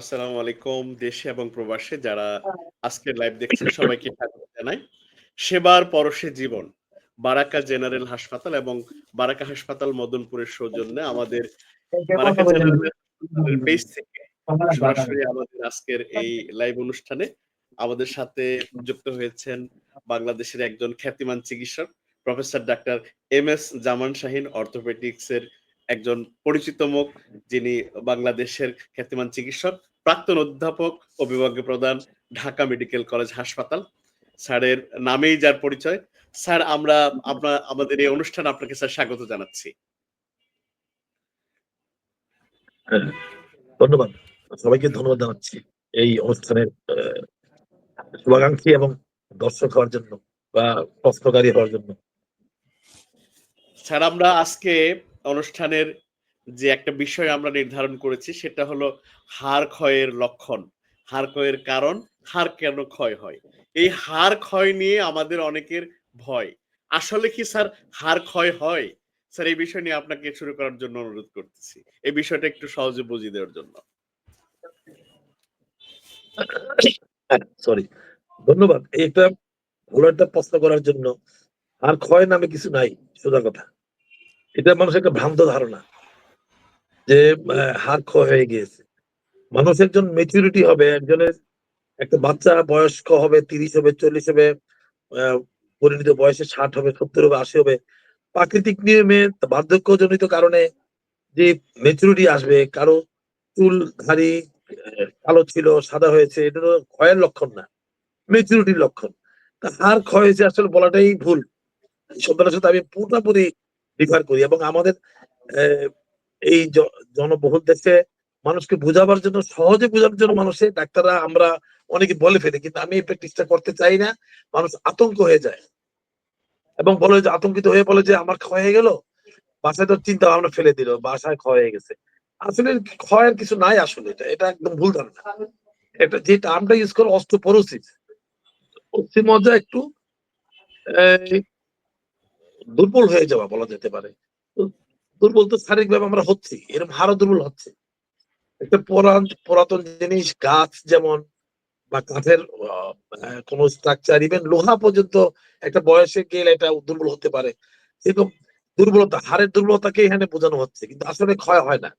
আসসালামু আলাইকুম দেশে এবং প্রবাসে যারা আজকের লাইভ দেখছেন সবাইকে স্বাগত জানাই। সেবার পরশে জীবন বারাকা জেনারেল হাসপাতাল এবং বারাকা হাসপাতাল মদনপুরের সৌজন্যে আমাদের বারাকা জেনারেল পেজ থেকে সরাসরি আমাদের আজকের এই লাইভ অনুষ্ঠানে আমাদের সাথে যুক্ত হয়েছেন বাংলাদেশের একজন খ্যাতিমান চিকিৎসক professor doctor M S Zaman Shahin অর্থোপেডিক্সের একজন পরিচিত মুখ যিনি বাংলাদেশের খ্যাতিমান চিকিৎসক। প্রাক্তন অধ্যাপক ও বিভাগীয় প্রধান ঢাকা মেডিকেল কলেজ হাসপাতাল। স্যারের নামেই যার পরিচয়। স্যার আমরা আপনার আমাদের এই অনুষ্ঠান আপনাকে স্যার স্বাগত জানাচ্ছি। ধন্যবাদ। সবাইকে ধন্যবাদ জানাচ্ছি এই অনুষ্ঠানের শুভাকাঙ্ক্ষী এবং দর্শক হওয়ার জন্য বা প্রশ্নকারী হওয়ার জন্য। স্যার আমরা আজকে অনুষ্ঠানের যে একটা বিষয় আমরা নির্ধারণ করেছি, সেটা হলো হাড় ক্ষয়ের লক্ষণ। হার ক্ষয়ের কারণ, হার কেন ক্ষয় হয়? এই হাড় ক্ষয় নিয়ে আমাদের অনেকের ভয়। আসলে কি স্যার হার ক্ষয় হয়? স্যার, এই বিষয় নিয়ে আপনাকে শুরু করার জন্য অনুরোধ করতেছি। এই বিষয়টা একটু সহজে বুঝিয়ে দেওয়ার জন্য। সরি ধন্যবাদ। একটা প্রশ্ন করার জন্য আর ক্ষয় নামে কিছু নাই, সোজা কথা। এটা মানুষের একটা ভ্রান্ত ধারণা। যে হাড় ক্ষয় হয়ে গিয়েছে। মানুষ একজন মেচুরিটি হবে, একজনের একটা বাচ্চা বয়স্ক হবে, তিরিশ হবে, চল্লিশ হবে পরিণত বয়সে ষাট হবে, সত্তর হবে, আশি হবে। প্রাকৃতিক নিয়মে বার্ধক্যজনিত কারণে যে মেচুরিটি আসবে, কারও চুল ধারি কালো ছিল, সাদা হয়েছে, এটা তো ক্ষয়ের লক্ষণ না মেচুরিটির লক্ষণ। তা হাড় ক্ষয় হয়েছে আসলে বলাটাই ভুল। শব্দটার সাথে আমি পুরোপুরি রিফার করি এবং আমাদের এই জনবহুল দেশে মানুষকে বোঝাবার জন্য, সহজে বোঝানোর জন্য মানুষের ডাক্তাররা আমরা অনেকে বলে ফেলে, কিন্তু আমি এই প্র্যাকটিসটা করতে চাই না। মানুষ আতঙ্ক হয়ে যায়। এবং বলে যে, আতঙ্কিত হয়ে বলে যে, আমার ক্ষয় হয়ে গেল? বাসায় তো চিন্তা ভাবনা ফেলে দিল, বাসায় ক্ষয় হয়ে গেছে। আসলে ক্ষয়ের কিছু নাই আসলে, এটা এটা একদম ভুল ধারণা। এটা যে টার্মটা ইউজ করে অস্ট্রোপোরোসিস পশ্চিমমজ্জা একটু দুর্বল হয়ে যাওয়া বলা যেতে পারে। দুর্বল তো শারীরিকভাবে আমরা হচ্ছি এরকম হারও দুর্বল হচ্ছে। একটা পুরান পুরাতন জিনিস গাছ যেমন বা কাঠের আহ, স্ট্রাকচার ইভেন লোহা পর্যন্ত একটা বয়সে গেলে এটা দুর্বল হতে পারে। এরকম দুর্বলতা হাড়ের দুর্বলতাকে এখানে বোঝানো হচ্ছে কিন্তু আসলে ক্ষয় হয় না।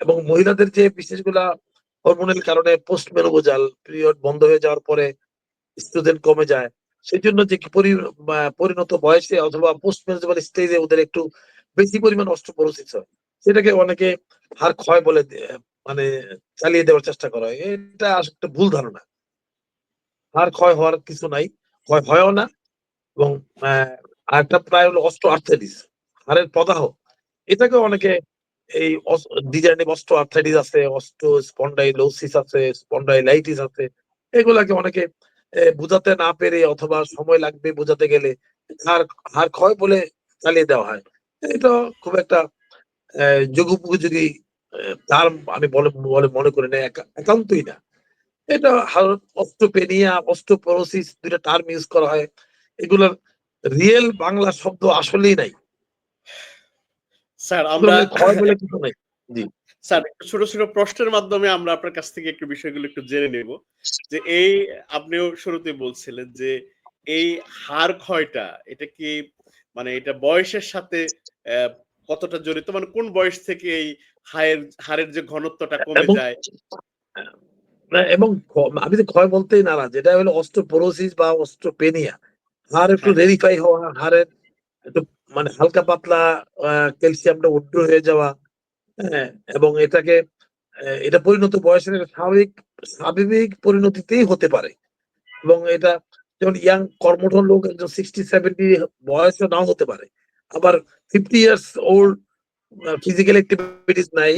এবং মহিলাদের যে বিশেষগুলা হরমোনের কারণে পোস্ট মেনোবোজাল পিরিয়ড বন্ধ হয়ে যাওয়ার পরে স্টুডেন্ট কমে যায় সেই জন্য যে পরিণত বয়সে অথবা পোস্ট মেনোজাল স্টেজে ওদের একটু বেশি পরিমাণ অস্ট্রোপোরোসিস হয়। সেটাকে অনেকে হাড় ক্ষয় বলে মানে চালিয়ে দেওয়ার চেষ্টা করা হয়। এটা একটা ভুল ধারণা। হাড় ক্ষয় হওয়ার কিছু নাই, ক্ষয় হয়ও না এবং আরেকটা প্রায় হলো অস্ট্রো আর্থাইটিস হাড়ের প্রদাহ। এটাকে অনেকে এই ডিজাইনে অস্ট্রো আর্থাইটিস আছে অস্ট্রো স্পন্ডাইলোসিস আছে স্পন্ডাইলাইটিস আছে, এগুলাকে অনেকে বোঝাতে না পেরে অথবা সময় লাগবে বোঝাতে গেলে হাড় হাড় ক্ষয় বলে চালিয়ে দেওয়া হয়। এটা খুব একটা যুগোপযোগী তার আমি বলে বলে মনে করি না একা- একান্তই না। এটা অস্ট্রোপেনিয়া অস্ট্রোপোরোসিস দুইটা টার্ম ইউজ করা হয়। এগুলোর রিয়েল বাংলা শব্দ আসলেই নাই। স্যার আমরা বলে কিছু নাই। স্যার একটু ছোট ছোট প্রশ্নের মাধ্যমে আমরা আপনার কাছ থেকে একটু বিষয়গুলো একটু জেনে নেব। যে এই আপনিও শুরুতে বলছিলেন যে এই হাড় ক্ষয়টা এটা কি মানে এটা বয়সের সাথে কতটা জড়িত? মানে কোন বয়স থেকে এই হাড়ের হাড়ের যে ঘনত্বটা কমে যায়? এবং আমি তো ক্ষয় বলতেই নারাজ এটা হলো অস্ট্রোপোরোসিস বা অস্ট্রোপেনিয়া হাড় একটু হ্যাঁ। রেরিফাই হওয়া হাড়ের একটু মানে হালকা পাতলা ক্যালসিয়ামটা উড্র হয়ে যাওয়া হ্যাঁ এবং এটাকে এটা পরিণত বয়সের স্বাভাবিক স্বাভাবিক পরিণতিতেই হতে পারে। এবং এটা যেমন ইয়াং কর্মঠ লোক একজন সিক্সটি সেভেন্টি বয়সও নাও হতে পারে। আবার fifty years old physical activities নাই,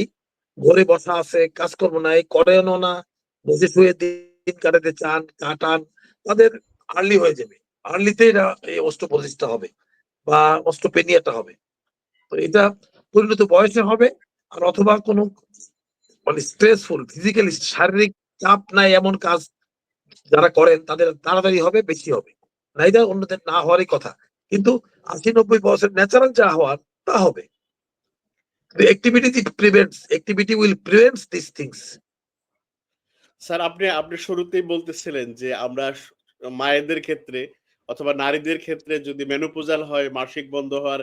ঘরে বসা আছে, কাজকর্ম নাই করেও না, বসে শুয়ে দিন কাটাতে চান, কাটান, তাদের আর্লি হয়ে যাবে। আর্লিতে এটা এই অস্ট্রোপোজিসটা হবে বা অস্ট্রোপেনিয়াটা হবে। তো এটা পরিণত বয়সে হবে, আর অথবা কোনো মানে স্ট্রেসফুল ফিজিক্যালি শারীরিক চাপ নাই এমন কাজ যারা করেন, তাদের তাড়াতাড়ি হবে, বেশি হবে। নাইদা অন্যদের না হওয়ারই কথা। কিন্তু আশি নব্বই বছর ন্যাচারাল যা হওয়ার তা হবে। Activity prevents activity will prevents this things sir আপনি আপনি শুরুতেই বলতেছিলেন যে আমরা মায়েদের ক্ষেত্রে অথবা নারীদের ক্ষেত্রে যদি মেনোপোজাল হয় মাসিক বন্ধ হওয়ার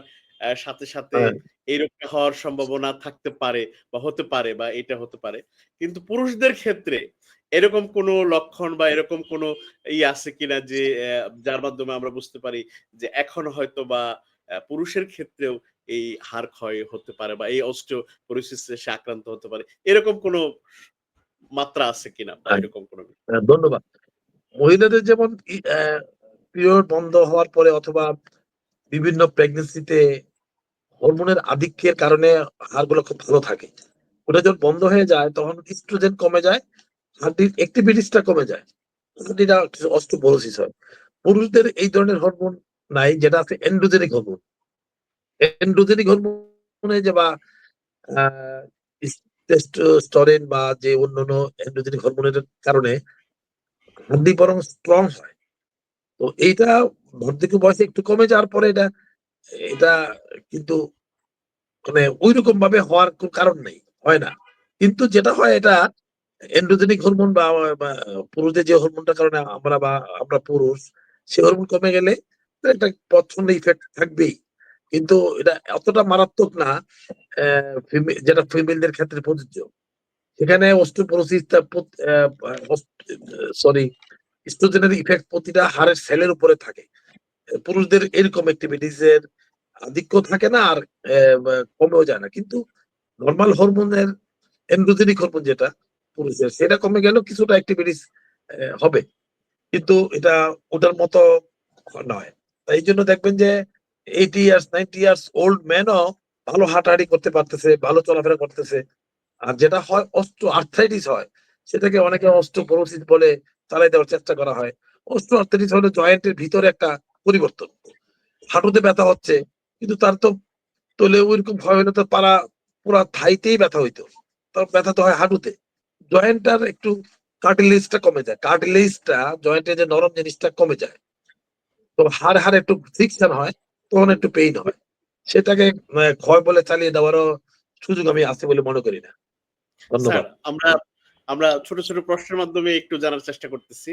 সাথে সাথে হ্যাঁ। এই রোগটা হওয়ার সম্ভাবনা থাকতে পারে বা হতে পারে বা এটা হতে পারে। কিন্তু পুরুষদের ক্ষেত্রে এরকম কোনো লক্ষণ বা এরকম কোন ই আছে কিনা যে আহ, যার মাধ্যমে আমরা বুঝতে পারি যে এখন হয়তো বা পুরুষের ক্ষেত্রেও এই হার ক্ষয় হতে পারে বা এই অস্টিও পরিস্থিতিতে সে আক্রান্ত হতে পারে। এরকম কোন মাত্রা আছে কিনা বা হ্যাঁ। এরকম কোনো ধন্যবাদ। মহিলাদের যেমন পিরিয়ড বন্ধ হওয়ার পরে অথবা বিভিন্ন প্রেগনেন্সিতে হরমোনের আধিক্যের কারণে হাড়গুলো খুব ভালো থাকে। ওটা যখন বন্ধ হয়ে যায় তখন ইস্ট্রোজেন কমে যায় হাড্ডির অ্যাক্টিভিটিসটা কমে যায়। হাড্ডিটা অস্টোপোরোসিস হয়। পুরুষদের এই ধরনের হরমোন নাই, যেটা আছে এন্ড্রোজেনিক হরমোন এন্ড্রোজেনিক হরমোনে যে বা টেস্টোস্টেরন বা যে অন্যান্য এন্ড্রোজেনিক হরমোনের কারণে হাড্ডি বরং স্ট্রং হয়। তো এইটা ভর্তিকে বয়সে একটু কমে যাওয়ার পরে এটা এটা কিন্তু মানে ওই রকম ভাবে হওয়ার কারণ নেই। হয় না। কিন্তু যেটা হয় এটা এন্ড্রোজেনিক হরমোন বা পুরুষদের যে হরমোনটার কারণে আমরা বা, আমরা পুরুষ, সে হরমোন কমে গেলে একটা পছন্দ ইফেক্ট থাকবেই। কিন্তু এটা অতটা মারাত্মক না যেটা ফিমেলদের ক্ষেত্রে প্রযোজ্য। সেখানে অস্টোপোরোসিসটা সরি স্ট্রোজেনের ইফেক্ট প্রতিটা হাড়ের সেলের উপরে থাকে। পুরুষদের এরকম অ্যাক্টিভিটিস এর আধিক্য থাকে না আর কমেও যায় না। কিন্তু নর্মাল হরমোনের এন্ড্রোজেনিক হরমোন যেটা পুরুষের সেটা কমে গেলেও কিছুটা অ্যাক্টিভিটিস হবে। কিন্তু এটা ওটার মতো নয়। তাই জন্য দেখবেন যে eighty years ninety years old ম্যানও ভালো হাঁটাহাঁটি করতে পারতেছে, ভালো চলাফেরা করতেছে। আর যেটা হয় অস্ট্রো আর্থাইটিস হয়, সেটাকে অনেকে অস্ট্রোপোরোসিস বলে চালাই দেওয়ার চেষ্টা করা হয়। অস্ট্রো আর্থাইটিস হলো জয়েন্টের ভিতরে একটা পরিবর্তন। হাঁটুতে ব্যথা হচ্ছে, কিন্তু তার তো তোলে ওইরকম ভয় হলে তো পাড়া, পুরা থাইতেই ব্যথা হইতো। তার ব্যথা তো হয় হাঁটুতে। জয়েন্টটার একটু কার্টিলেজটা কমে যায়। কার্টিলেজটা জয়েন্টের যে নরম জিনিসটা কমে যায়, তো হাড় হাড় একটু ফ্রিকশন হয়, তখন একটু পেইন হয়। সেটাকে ক্ষয় বলে চালিয়ে দেওয়ারও সুযোগ আমি আছে বলে মনে করি না। ধন্যবাদ। আমরা আমরা ছোট ছোট প্রশ্নের মাধ্যমে একটু জানার চেষ্টা করতেছি।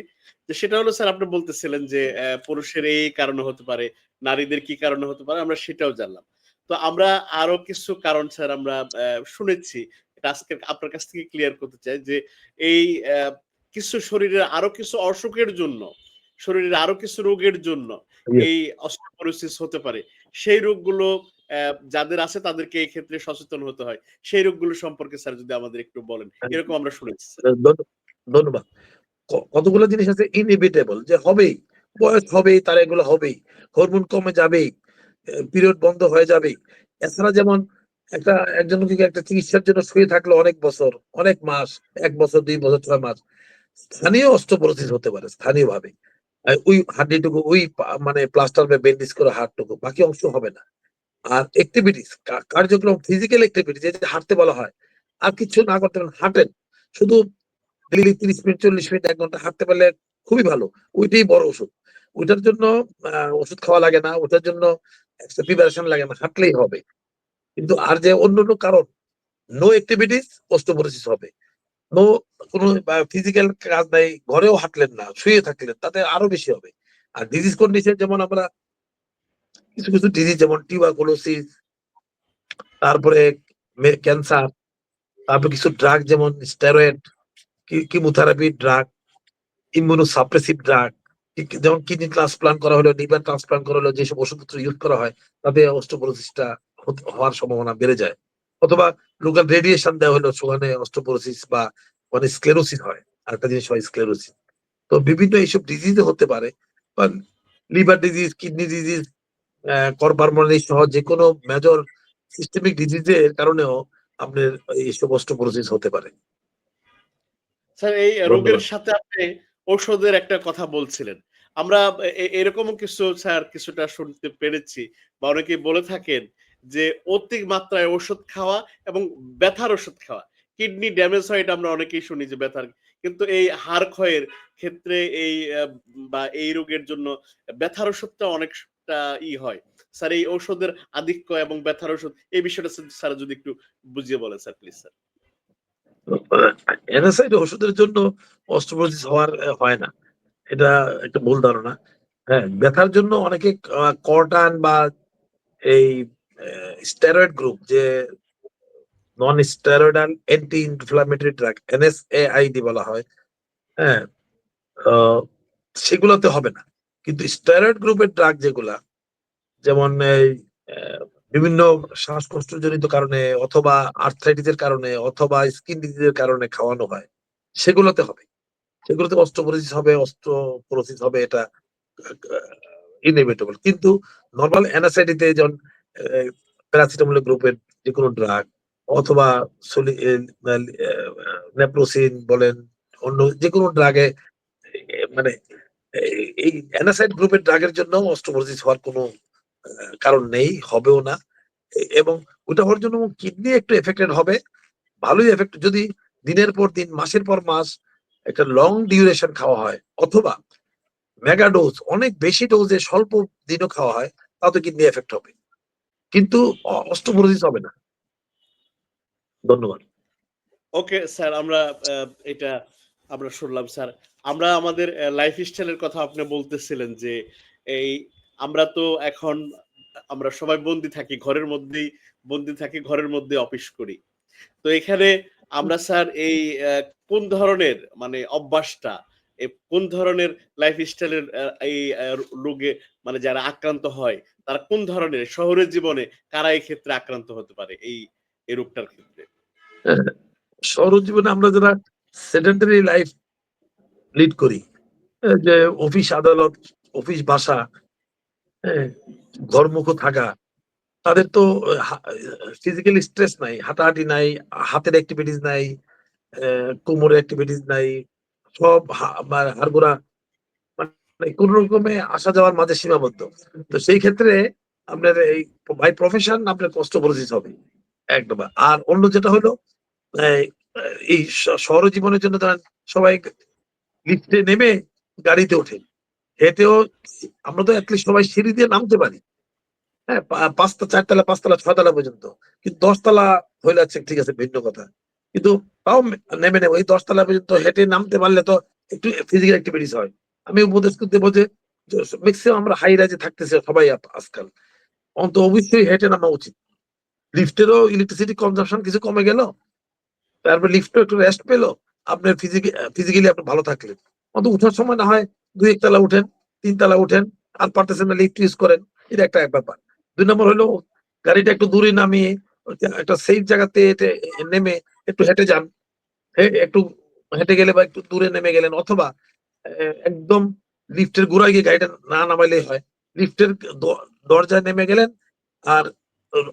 যে সেটা হলো, স্যার, আপনি বলতেছিলেন যে পুরুষের এই কারণে হতে পারে, নারীদের কি কারণে হতে পারে, আমরা সেটাও জানলাম। তো আমরা আরও কিছু কারণ, স্যার, আমরা শুনেছি আজকে আপনার কাছ থেকে ক্লিয়ার করতে চাই যে এই কিছু শরীরের আরও কিছু অসুখের জন্য শরীরের আরও কিছু রোগের জন্য এই অস্ট্রোপোরোসিস হতে পারে। সেই রোগগুলো যাদের আছে তাদেরকে এই ক্ষেত্রে সচেতন হতে হয়। সেই রোগগুলো সম্পর্কে স্যার যদি আমাদের একটু বলেন এরকম আমরা শুনেছি ধন্যবাদ। কতগুলো জিনিস আছে ইনএভিটেবল যে হবেই বয়স হবেই তার এগুলো হবেই হরমোন কমে যাবেই পিরিয়ড বন্ধ হয়ে যাবেই। এছাড়া যেমন একটা, একজন রোগীকে একটা চিকিৎসার জন্য শুয়ে থাকল অনেক বছর, অনেক মাস, এক বছর, দুই বছর, ছয় মাস। স্থানীয় অস্ট্রোপোরোসিস হতে পারে স্থানীয় ভাবে ওই হাড্ডিটুকু, ওই মানে প্লাস্টার বা বেন্ডিস করে হাড়টুকু, বাকি অংশ হবে না। আর অ্যাক্টিভিটিস কার্যক্রম ফিজিক্যাল অ্যাক্টিভিটিস যে হাঁটতে বলা হয়, আর কিছু না করতে পারেন, হাঁটেন। শুধু ডেইলি তিরিশ মিনিট, চল্লিশ মিনিট, এক ঘণ্টা হাঁটতে পারলে খুবই ভালো, ওইটাই বড় ওষুধ। ওইটার জন্য ওষুধ খাওয়া লাগে না ওটার জন্য প্রিপারেশন লাগে না, হাঁটলেই হবে। কিন্তু আর যে অন্য অন্য কারণ নো অ্যাক্টিভিটিস অস্টোপোরোসিস হবে। নো কোনো ফিজিক্যাল কাজ নাই, ঘরেও হাঁটলেন না, শুয়ে থাকলেন, তাতে আরও বেশি হবে। আর ডিজিজ কন্ডিশন যেমন আমরা, কিছু কিছু ডিজিজ যেমন টিউবারকুলোসিস তারপরে ক্যান্সার তারপর কিছু ড্রাগ যেমন steroid chemotherapy drug immunosuppressive drug যেমন কিডনি ট্রান্সপ্লান্ট করা হলো লিভার ট্রান্সপ্লান্ট করা হলো, যেসব ওষুধপত্র ইউজ করা হয়, তাতে অস্টোপোরোসিসটা হওয়ার সম্ভাবনা বেড়ে যায়। অথবা লোকাল রেডিয়েশন দেওয়া হলো সেখানে অস্টোপোরোসিস বা মানে স্ক্লেরোসিস হয়। আরেকটা জিনিস হয় স্ক্লেরোসিস তো বিভিন্ন এইসব ডিজিজ হতে পারে। বা লিভার ডিজিজ কিডনি ডিজিজ করপারমানি সহ যে কোনো মেজর সিস্টেমিক ডিজিজের কারণেও আপনার এইসব অস্টোপোরোসিস হতে পারে। স্যার এই রোগের সাথে আপনি ঔষধের একটা কথা বলছিলেন। আমরা এ- এ- এরকমও কিছু স্যার কিছুটা শুনতে পেরেছি। বা অনেকে বলে থাকেন যে অতি মাত্রায় ওষুধ খাওয়া এবং ব্যথার ওষুধ খাওয়া। কিডনি ড্যামেজ হয় এটা আমরা অনেকেই শুনি যে ব্যথার। কিন্তু এই হাড় ক্ষয়ের ক্ষেত্রে এই বা এই রোগের জন্য ব্যথার ওষুধটা অনেকটা ই হয়। স্যার, এই ঔষধের আধিক্য এবং ব্যথার ওষুধ এই বিষয়টা স্যার যদি একটু বুঝিয়ে বলেন স্যার, প্লিজ স্যার। এনএসআইড ওষুধের জন্য অস্ট্রোপোরোসিস হওয়ার হয় না। এটা একটা ভুল ধারণা। হ্যাঁ ব্যথার জন্য অনেকে কর্টান বা এই স্টেরয়েড গ্রুপ যে non steroidal anti inflammatory drug NSAID বলা হয় হ্যাঁ সেগুলোতে হবে না। কিন্তু স্টেরয়েড গ্রুপের ড্রাগ যেগুলা, যেমন বিভিন্ন শ্বাসকষ্টজনিত কারণে অথবা আর্থ্রাইটিসের কারণে অথবা স্কিন ডিজিজের কারণে খাওয়ানো হয়, সেগুলোতে হবে। সেগুলোতে অস্ট্রোপোরোসিস হবে অস্ট্রোপোরোসিস হবে, এটা ইনএভিটেবল কিন্তু নর্মাল অ্যানাসাইটিতে যেমন প্যারাসিটামল গ্রুপের যে কোনো ড্রাগ অথবা নেপ্রোসিন বলেন, অন্য যে কোনো ড্রাগে মানে এই- অ্যানাসাইড গ্রুপের ড্রাগের জন্য অস্ট্রোপোরোসিস হওয়ার কোনো কারণ নেই, হবেও না। এবং ওটা হওয়ার জন্য কিডনি একটু এফেক্টেড হবে, ভালোই এফেক্ট যদি দিনের পর দিন, মাসের পর মাস একটা লং ডিউরেশন খাওয়া হয়, অথবা মেগা ডোজ অনেক বেশি ডোজে স্বল্প দিনও খাওয়া হয়, তাতে কিডনি এফেক্ট হবে। কিন্তু অস্ট্রোপোরোসিস হবে না। ধন্যবাদ। ওকে, স্যার, আমরা এটা আমরা শুনলাম, স্যার। আমরা আমাদের লাইফ স্টাইলের কথা আপনি বলতেছিলেন যে এই আমরা তো এখন, আমরা সবাই বন্দি থাকি, ঘরের মধ্যেই বন্দি থাকি, ঘরের মধ্যে অফিস করি। তো এখানে আমরা, স্যার, এই কোন ধরনের মানে অভ্যাসটা কোন ধরনের লাইফ স্টাইলের এই রোগে মানে যারা আক্রান্ত হয় তারা কোন ধরনের শহরের জীবনে কারা এই ক্ষেত্রে আক্রান্ত হতে পারে এই এই রোগটার ক্ষেত্রে? শহর জীবনে আমরা যারা সেডেন্টারি লাইফ লিড করি যে অফিস আদালত অফিস বাসা ঘরমুখ থাকা, তাদের তো ফিজিক্যালি স্ট্রেস নাই, হাঁটাহাঁটি নাই, হাতের অ্যাক্টিভিটিস নাই কোমরের অ্যাক্টিভিটিস নাই, সব হাড়গোড়া কোন রকমে আসা যাওয়ার মাঝে সীমাবদ্ধ। তো সেই ক্ষেত্রে আপনার এই বাই প্রফেশন আপনার কষ্ট পরিচিত হবে। এক আর অন্য যেটা হলো এই, শহর জীবনের জন্য ধরেন সবাই লিফটে নেমে গাড়িতে ওঠে। হেঁটেও আমরা তো অ্যাটলিস্ট সবাই সিঁড়ি দিয়ে নামতে পারি। হ্যাঁ পাঁচটা চারতলা পাঁচতলা ছয়তলা পর্যন্ত। কিন্তু দশতলা হইলে আছে ঠিক আছে ভিন্ন কথা। কিন্তু তাও নেমে নেবে ওই দশতলা পর্যন্ত হেঁটে নামতে পারলে তো একটু ফিজিক্যাল অ্যাক্টিভিটিস হয়। আমি উপদেশ করতে যে ম্যাক্সিমাম আমরা হাই রাজে থাকতেছে সবাই আজকাল। অন্ত অবশ্যই হেঁটে নামা উচিত। লিফটেরও ইলেকট্রিসিটি কনজাম্পশন কিছু কমে গেল। তারপর লিফটও একটু রেস্ট পেল। আপনার ফিজিক্যালি আপনি ভালো থাকলেন। অন্ত উঠার সময় না হয় দুই একতলা উঠেন, তিন তিনতলা উঠেন, আর পারতেছেন না লিফট ইউজ করেন। এটা একটা এক ব্যাপার। দুই নম্বর হলো, গাড়িটা একটু দূরে নামিয়ে, একটা সেফ জায়গাতে নেমে একটু হেঁটে যান। একটু হেঁটে গেলে বা একটু দূরে নেমে গেলেন, অথবা একদম লিফটের গোড়ায় গিয়ে গাড়িটা না নামাইলেই হয়। লিফটের দরজায় নেমে গেলেন আর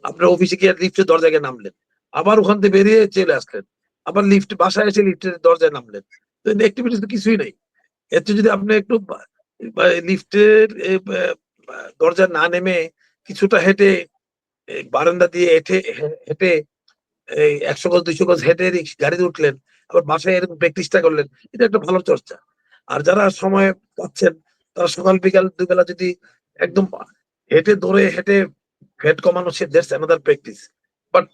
আপনার অফিসে গিয়ে লিফটের দরজায় গিয়ে নামলেন। আবার ওখান থেকে বেরিয়ে চলে আসলেন। আবার লিফট বাসায় এসে লিফটের দরজায় নামলেন। তো অ্যাক্টিভিটিস তো কিছুই নেই। এতে যদি আপনি একটু লিফটের দরজা না নেমে কিছুটা হেঁটে বারান্দা দিয়ে হেঁটে হেঁটে একশো গজ, দুইশো গজ হেঁটে গাড়িতে উঠলেন। আবার বাসায় এরকম প্র্যাকটিসটা করলেন। এটা একটা ভালো চর্চা। আর যারা সময় পাচ্ছেন, তারা সকাল, বিকাল, দুবেলা যদি একদম হেঁটে ধরে হেঁটে ফ্যাট কমানো সে দ্যাটস অ্যানাদার প্র্যাকটিস বাট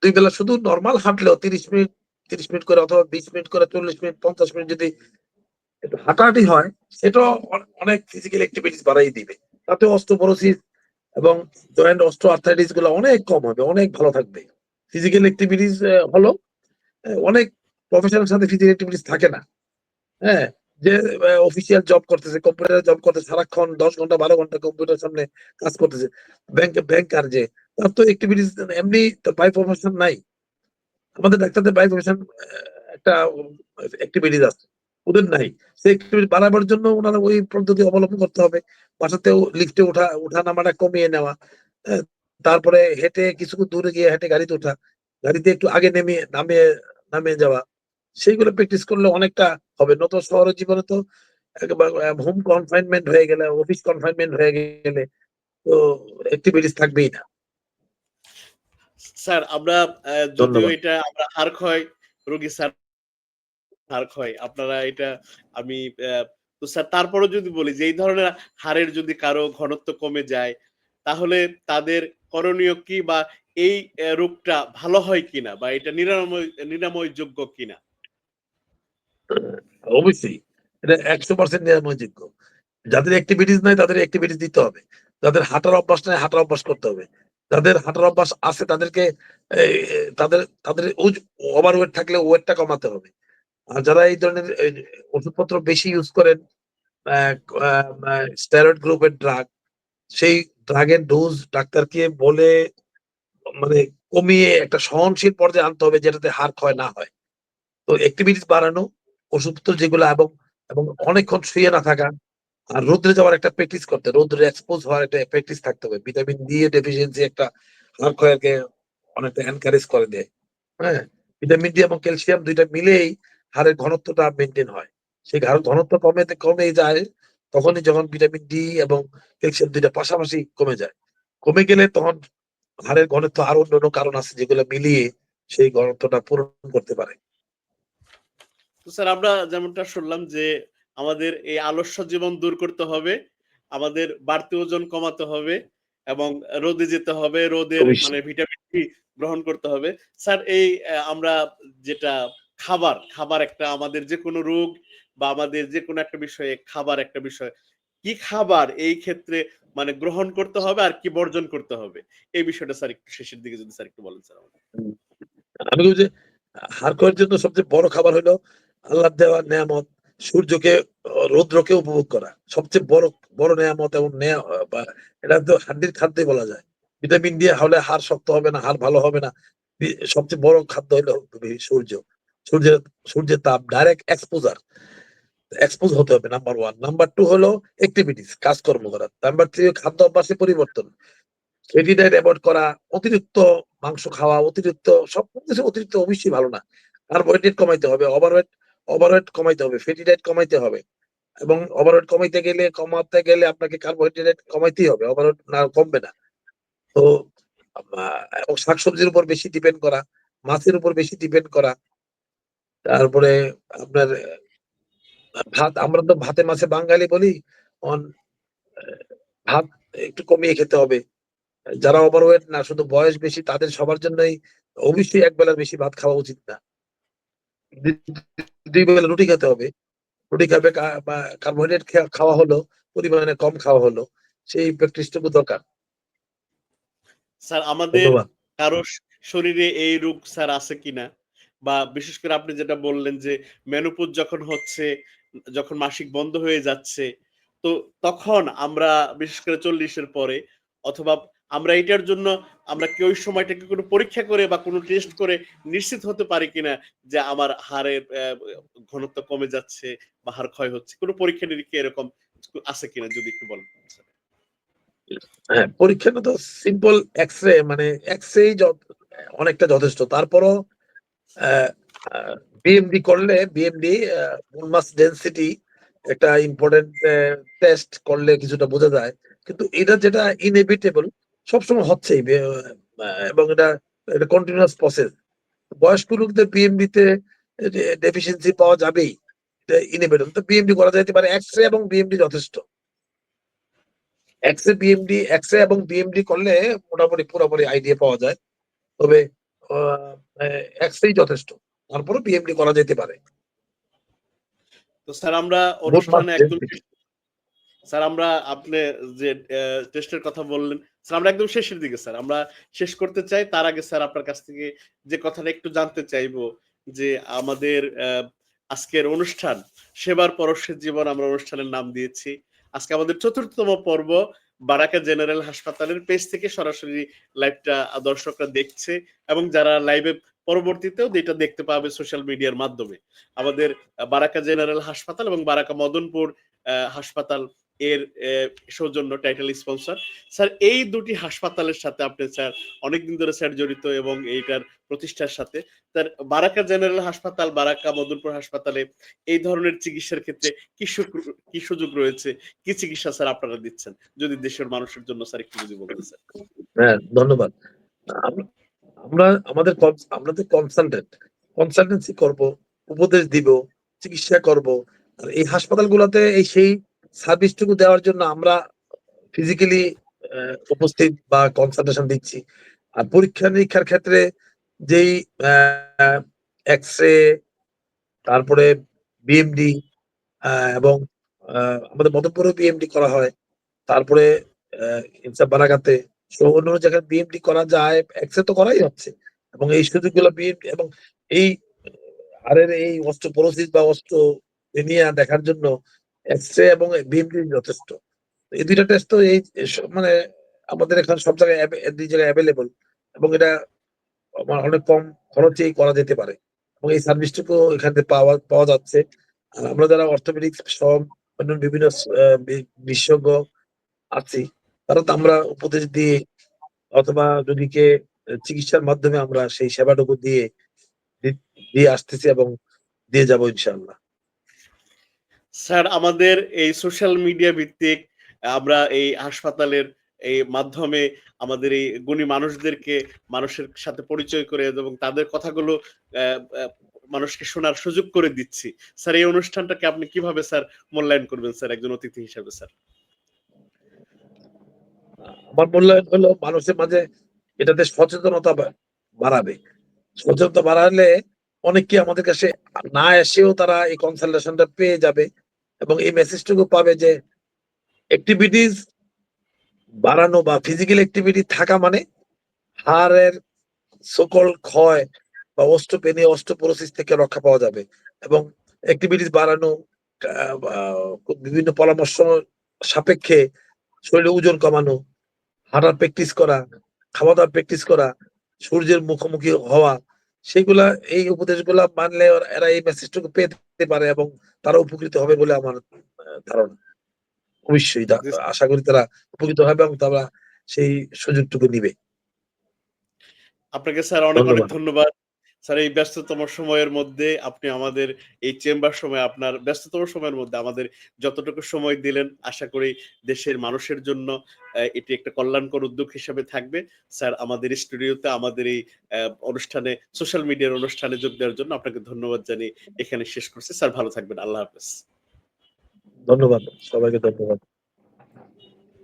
দুই বেলা শুধু নর্মাল হাঁটলেও তিরিশ মিনিট তিরিশ মিনিট করে অথবা বিশ মিনিট করে চল্লিশ মিনিট, পঞ্চাশ মিনিট যদি একটু হাঁটাহাঁটি হয়, সেটাও অনেক ফিজিক্যাল অ্যাক্টিভিটিস বাড়াই দিবে। তাতে অস্ট্রোপোরোসিস এবং জয়েন্ট অস্ট্রো আর্থাইটিসগুলো অনেক কম হবে, অনেক ভালো থাকবে। ফিজিক্যাল অ্যাক্টিভিটিস হলো অনেক প্রফেশনাল সাথে ফিজিক্যাল অ্যাক্টিভিটিস থাকে না। হ্যাঁ যে অফিসিয়াল জব করতেছে কম্পিউটার জব করতেছে, সারাক্ষণ দশ ঘণ্টা, বারো ঘণ্টা কম্পিউটার সামনে কাজ করতেছে। ব্যাংকে ব্যাংকার যে, তার তো অ্যাক্টিভিটিস এমনি বাই প্রফেশন নাই। আমাদের ডাক্তারদের বাই প্রফেশন একটা অ্যাক্টিভিটিস আছে। ওদের নাই। সেই অ্যাক্টিভিটি বাড়াবার জন্য ওনারা ওই পদ্ধতি অবলম্বন করতে হবে। বাসাতেও লিফটে ওঠা ওঠা নামাটা কমিয়ে নেওয়া তারপরে হেঁটে কিছু দূরে গিয়ে হেঁটে গাড়িতে ওঠা। গাড়িতে একটু আগে নেমে, নামিয়ে নামিয়ে যাওয়া। সেইগুলো প্র্যাকটিস করলে অনেকটা হবে। নতুন শহরের জীবনে তো হোম কনফাইনমেন্ট হয়ে গেলে অফিস কনফাইনমেন্ট হয়ে গেলে তো অ্যাক্টিভিটিস থাকবেই না। স্যার আমরা যদিও এটা আমরা হাড় ক্ষয় রোগী স্যার হাড় ক্ষয় আপনারা এটা আমি আহ, তো স্যার তারপরে যদি বলি যে এই ধরনের হাড়ের যদি কারও ঘনত্ব কমে যায় তাহলে তাদের করণীয় কি বা এই রোগটা ভালো হয় কিনা বা এটা নিরাময় নিরাময় যোগ্য কিনা? অবশ্যই। এটা একশো পার্সেন্ট নিরাময়যোগ্য। যাদের অ্যাক্টিভিটিস নাই, তাদের অ্যাক্টিভিটিস দিতে হবে। যাদের হাঁটার অভ্যাস নাই, হাঁটার অভ্যাস করতে হবে। যাদের হাঁটার অভ্যাস আছে, তাদেরকে তাদের তাদের ওভার ওয়েট থাকলে ওয়েটটা কমাতে হবে। আর যারা এই ধরনের ওষুধপত্র বেশি ইউজ করেন স্টেরয়েড গ্রুপের ড্রাগ সেই ড্রাগের ডোজ ডাক্তারকে বলে মানে কমিয়ে একটা সহনশীল পর্যায়ে আনতে হবে, যেটাতে হার ক্ষয় না হয়। তো অ্যাক্টিভিটিস বাড়ানো ওষুধপত্র যেগুলো এবং এবং অনেকক্ষণ শুয়ে না থাকা আর রোদ্রে যাওয়ার একটা প্র্যাকটিস করতে, রোদ্রে এক্সপোজ হওয়ার একটা প্র্যাকটিস থাকতে হবে। ভিটামিন ডি এর ডেফিসিয়েন্সি একটা হাড় অনেকটা এনকারেজ করে দেয়। হ্যাঁ? ভিটামিন ডি এবং ক্যালসিয়াম দুইটা মিলেই হাড়ের ঘনত্বটা মেনটেন হয়। সেই হাড়ের ঘনত্ব কমে কমে যায়, তখনই যখন ভিটামিন ডি এবং ক্যালসিয়াম দুইটা পাশাপাশি কমে যায়। কমে গেলে তখন হাড়ের ঘনত্ব আরও অন্য কারণ আছে যেগুলো মিলিয়ে সেই ঘনত্বটা পূরণ করতে পারে। তো স্যার আমরা যেমনটা শুনলাম যে আমাদের এই আলস্য জীবন দূর করতে হবে আমাদের বাড়তি ওজন কমাতে হবে এবং রোদে যেতে হবে রোদের মানে ভিটামিন ডি গ্রহণ করতে হবে। স্যার এই আমরা যেটা খাবার খাবার একটা আমাদের যে কোনো রোগ বা আমাদের যে কোনো একটা বিষয়ে খাবার একটা বিষয় কি খাবার এই ক্ষেত্রে মানে গ্রহণ করতে হবে আর কি বর্জন করতে হবে? এই বিষয়টা স্যার একটু শেষের দিকে যদি স্যার একটু বলেন স্যার। আমি বলছি হাড় জন্য সবচেয়ে বড় খাবার হলো আল্লাহ দেওয়া নেয়ামত সূর্যকে, রৌদ্রকে উপভোগ করা। সবচেয়ে বড় বড় নেয়ামত এবং এটা তো হাড্ডির খাদ্যই বলা যায়। ভিটামিন দিয়ে হলে হাড় শক্ত হবে না, হাড় ভালো হবে না। সবচেয়ে বড় খাদ্য হলো সূর্য। সূর্যের সূর্যের তাপ ডাইরেক্ট এক্সপোজার এক্সপোজ হতে হবে নাম্বার ওয়ান নাম্বার টু হলো অ্যাক্টিভিটিস কাজকর্ম করা। নাম্বার থ্রি খাদ্য অভ্যাসে পরিবর্তন। ফ্যাটি ডায়েট অ্যাভয়েড করা, অতিরিক্ত মাংস খাওয়া, অতিরিক্ত, সব কিছু অতিরিক্ত অবশ্যই ভালো না। কার্বোহাইড্রেট কমাইতে হবে ওভারওয়েট ওভারওয়েট কমাইতে হবে ফ্যাটি ডায়েট কমাইতে হবে। এবং ওভারওয়েট কমাইতে গেলে, কমাতে গেলে আপনাকে কার্বোহাইড্রেট কমাইতেই হবে ওভারওয়েট না কমবে না। তো শাকসবজির উপর বেশি ডিপেন্ড করা, মাছের উপর বেশি ডিপেন্ড করা। তারপরে আপনার, ভাত, আমরা তো ভাতে মাছে বাঙালি বলি, অন ভাত একটু কমিয়ে খেতে হবে। যারা ওভারওয়েট না, শুধু বয়স বেশি, তাদের সবার জন্যই অবশ্যই এক বেলার বেশি ভাত খাওয়া উচিত না। দুই- বেলা রুটি খেতে হবে। রুটি খাবে বা কার্বোহাইড্রেট খাওয়া হলো পরিমাণে কম খাওয়া হলো সেই প্র্যাকটিসটুকু দরকার। স্যার আমাদের কারও শরীরে এই রোগ স্যার আছে কিনা? বা বিশেষ করে আপনি যেটা বললেন যে মেনোপজ যখন হচ্ছে যখন মাসিক বন্ধ হয়ে যাচ্ছে তো তখন আমরা বিশেষ করে চল্লিশের পরে অথবা আমরা এটার জন্য আমরা কি ওই সময়টাকে কোনো পরীক্ষা করে বা কোনো টেস্ট করে নিশ্চিত হতে পারি কিনা যে আমার হাড়ের ঘনত্ব কমে যাচ্ছে বা হাড় ক্ষয় হচ্ছে? কোনো পরীক্ষা নিরীক্ষা এরকম আছে কিনা যদি একটু বলেন? হ্যাঁ পরীক্ষা তো সিম্পল এক্স রে মানে এক্স রে অনেকটা যথেষ্ট। তারপরও বিএমডি করলে বিএমডি মাস ডেন্সিটি একটা ইম্পর্টেন্ট টেস্ট করলে কিছুটা বোঝা যায়। কিন্তু এটা যেটা ইনএভিটেবল সবসময় হচ্ছেই এবং এটা এটা কন্টিনিউয়াস প্রসেস বয়স্ক লোকদের বিএমডি তে ডেফিসিয়েন্সি পাওয়া যাবেই এটা তো বিএমডি করা যেতে পারে এক্স রে এবং বিএমডি যথেষ্ট। এক্স রে বিএমডি এক্স এবং বিএমডি করলে মোটামুটি পুরোপুরি আইডিয়া পাওয়া যায়। তবে এক্স রে যথেষ্ট। তারপরে বিএমডি করা যেতে পারে। তো স্যার আমরা অনুষ্ঠানে একদম স্যার আমরা আপনি যে টেস্টের কথা বললেন স্যার আমরা একদম শেষের দিকে স্যার আমরা শেষ করতে চাই, তার আগে স্যার আপনার কাছ থেকে যে কথাটা একটু জানতে চাইব, যে আমাদের আজকের অনুষ্ঠান, সেবার পরশের জীবন আমরা অনুষ্ঠানের নাম দিয়েছি। আজকে আমাদের চতুর্থতম পর্ব, বারাকা জেনারেল হাসপাতালের পেজ থেকে সরাসরি লাইভটা দর্শকরা দেখছে এবং যারা লাইভে পরবর্তীতেও এটা দেখতে পাবে সোশ্যাল মিডিয়ার মাধ্যমে। আমাদের বারাকা জেনারেল হাসপাতাল এবং বারাকা মদনপুর হাসপাতাল এর সৌজন্য টাইটেল স্পন্সর স্যার, এই দুটি হাসপাতালের সাথে আপনি, স্যার, অনেকদিন ধরে, স্যার, জড়িত এবং এইটার প্রতিষ্ঠার সাথে, স্যার, বারাকা জেনারেল হাসপাতাল, বারাকা মদনপুর হাসপাতালে এই ধরনের চিকিৎসার ক্ষেত্রে কি কি সুযোগ রয়েছে? কি চিকিৎসা, স্যার, আপনারা দিচ্ছেন? যদি দেশের মানুষের জন্য, স্যার, একটু যদি বলতেন, স্যার। হ্যাঁ ধন্যবাদ। আমরা, আমাদের আমরা তো কনসালটেন্ট কনসালটেন্সি করব, উপদেশ দিব, চিকিৎসা করব। আর এই হাসপাতালগুলোতে এই সেই সার্ভিসটুকু দেওয়ার জন্য আমরা ফিজিক্যালি উপস্থিত বা কনসালটেশন দিচ্ছি। আর পরীক্ষা নিরীক্ষার ক্ষেত্রে যেই এক্স রে তারপরে বিএমডি এবং আমাদের মদনপুরে বিএমডি করা হয়। তারপরে ইনসাফ বারাগাতে। সো অন্য জায়গায় বিএমডি করা যায় এক্স রে তো করাই হচ্ছে। এবং এই সুযোগগুলো বিএমডি এবং এই হাড়ের এই অস্ট্রোপোরোসিস বা অস্ট্রোপেনিয়া দেখার জন্য এক্স রে এবং বিএমডি যথেষ্ট। এই দুইটা টেস্ট তো এই মানে আমাদের এখানে সব জায়গায় দুই জায়গায় অ্যাভেলেবল এবং এটা আমার অনেক কম খরচেই করা যেতে পারে। এবং এই সার্ভিসটুকু এখান থেকে পাওয়া পাওয়া যাচ্ছে। আর আমরা যারা অর্থোপেডিক্স সব অন্য বিভিন্ন বিশেষজ্ঞ আছি, তারা তো আমরা উপদেশ দিয়ে অথবা রোগীকে চিকিৎসার মাধ্যমে আমরা সেই সেবাটুকু দিয়ে দিয়ে আসতেছি এবং দিয়ে যাব ইনশাআল্লাহ। স্যার, আমাদের এই সোশ্যাল মিডিয়া ভিত্তিক আমরা এই হাসপাতালের এই মাধ্যমে আমাদের এই গুণী মানুষদেরকে মানুষের সাথে পরিচয় করে এবং তাদের কথাগুলো মানুষকে শোনার সুযোগ করে দিচ্ছি। স্যার, এই অনুষ্ঠানটাকে আপনি কীভাবে, স্যার, মূল্যায়ন করবেন, স্যার, একজন অতিথি হিসেবে, স্যার? আমার মূল্যায়ন হলো মানুষের মাঝে এটাতে সচেতনতা বাড়াবে। সচেতনতা বাড়ালে অনেকে আমাদের কাছে না এসেও তারা এই কনসালটেশনটা পেয়ে যাবে। এবং এই মেসেজটুকু পাবে যে অ্যাক্টিভিটিস বাড়ানো বা ফিজিক্যাল অ্যাক্টিভিটি থাকা মানে হাড়ের সকল ক্ষয় বা অস্ট্রোপেনিয়া অস্ট্রোপোরোসিস থেকে রক্ষা পাওয়া যাবে এবং অ্যাক্টিভিটিস বাড়ানো বিভিন্ন পরামর্শ সাপেক্ষে শরীরে ওজন কমানো, হাঁটার প্র্যাকটিস করা, খাওয়া দাওয়ার প্র্যাকটিস করা, সূর্যের মুখোমুখি হওয়া সেগুলা এই উপদেশগুলা মানলে এরা এই মেসেজটুকু পেতে পারে এবং তারা উপকৃত হবে বলে আমার ধারণা। অবশ্যই আশা করি তারা উপকৃত হবে এবং তারা সেই সুযোগটুকু নিবে। আপনাকে স্যার অনেক অনেক ধন্যবাদ। স্যার, এই ব্যস্ততম সময়ের মধ্যে আপনি আমাদের এই চেম্বার সময়, আপনার ব্যস্ততম সময়ের মধ্যে আমাদের যতটুকু সময় দিলেন, আশা করি দেশের মানুষের জন্য এটি একটা কল্যাণকর উদ্যোগ হিসেবে থাকবে। স্যার, আমাদের স্টুডিওতে, আমাদের এই অনুষ্ঠানে, সোশ্যাল মিডিয়ার অনুষ্ঠানে যোগ দেওয়ার জন্য আপনাকে ধন্যবাদ জানিয়ে এখানে শেষ করছি। স্যার, ভালো থাকবেন। আল্লাহ হাফেজ। ধন্যবাদ। সবাইকে ধন্যবাদ।